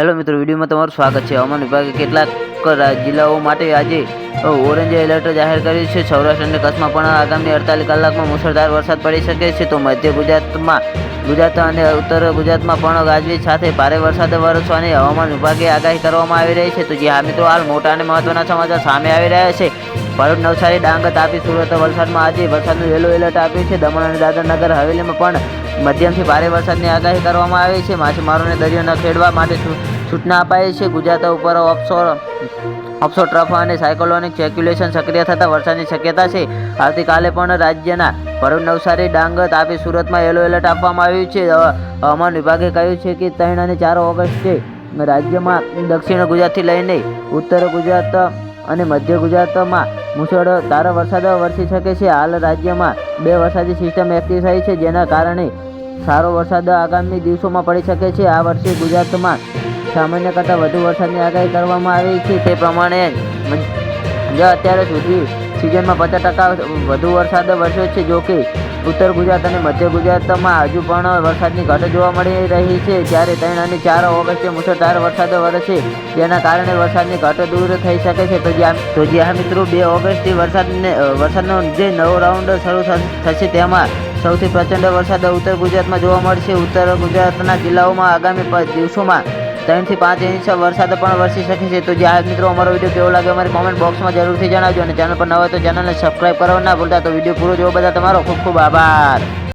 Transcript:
Hello મિત્રો, વિડીયોમાં તમારું સ્વાગત છે. હવામાન વિભાગે કેટલાક જિલ્લાઓ માટે આજે ઓરેન્જ એલર્ટ જાહેર કર્યું છે. સૌરાષ્ટ્ર અને કચ્છમાં પણ આગામી અડતાલીસ કલાકમાં મુશળધાર વરસાદ પડી શકે છે. તો મધ્ય ગુજરાતમાં, ગુજરાત અને ઉત્તર ગુજરાતમાં પણ ગાજવીજ સાથે ભારે વરસાદ વરસવાની હવામાન વિભાગે આગાહી કરવામાં આવી રહી છે. તો જે હા મિત્રો, હાલ મોટા અને મહત્વના સમાચાર સામે આવી રહ્યા છે. ભરૂચ, નવસારી, ડાંગ, તાપી, સુરત વલસાડમાં આજે વરસાદનું યલો એલર્ટ આપ્યું છે. દમણ અને દાદરનગર હવેલીમાં પણ મધ્યમથી ભારે વરસાદની આગાહી કરવામાં આવી છે. માછીમારોને દરિયો ન ખેડવા માટે સૂચના અપાઈ છે. ગુજરાત ઉપર ઓફશોર ઓફશોર ટ્રફ અને સાયકોલોનિક સર્ક્યુલેશન સક્રિય થતાં વરસાદની શક્યતા છે. આવતીકાલે પણ રાજ્યના ભરૂચ, નવસારી, ડાંગ, તાપી, સુરતમાં યલો એલર્ટ આપવામાં આવ્યું છે. હવા- હવામાન વિભાગે કહ્યું છે કે ત્રણ અને ચાર ઓગસ્ટે રાજ્યમાં દક્ષિણ ગુજરાતથી લઈને ઉત્તર ગુજરાત અને મધ્ય ગુજરાતમાં મુશળધાર વરસાદ વરસી શકે છે. હાલ રાજ્યમાં બે વરસાદી સિસ્ટમ એક્ટિવ થઈ છે, જેના કારણે સારો વરસાદ આગામી દિવસોમાં પડી શકે છે. આ વર્ષે ગુજરાતમાં સામાન્ય કરતાં વધુ વરસાદની આગાહી કરવામાં આવી છે. તે પ્રમાણે જે અત્યારે સુધી સિઝનમાં પચાસ ટકા વધુ વરસાદ વરસ્યો છે. જો કે ઉત્તર ગુજરાત અને મધ્ય ગુજરાતમાં હજુ પણ વરસાદની ઘટ જોવા મળી રહી છે. જ્યારે ત્રણ અને ચાર ઓગસ્ટે મુસળધાર વરસાદ વરસે. જેના કારણે વરસાદની ઘટ દૂર થઈ શકે છે. તો જ્યાં તો જ્યાં મિત્રો, બે ઓગસ્ટથી વરસાદને વરસાદનો જે નવો રાઉન્ડ શરૂ થશે તેમાં સૌથી પ્રચંડ વરસાદ ઉત્તર ગુજરાતમાં જોવા મળશે. ઉત્તર ગુજરાતના જિલ્લાઓમાં આગામી દિવસોમાં ત્રણથી પાંચ ઇંચ વરસાદ પણ વરસી શકે છે. તો જે મિત્રો અમારો વીડિયો કેવો લાગ્યો અમારી કોમેન્ટ બોક્સમાં જરૂરથી જણાવજો અને ચેનલ પર ન હોય તો ચેનલને સબસ્ક્રાઈબ કરવા ના ભૂલતા. તો વીડિયો પૂરો જોવા બધા તમારો ખૂબ ખૂબ આભાર.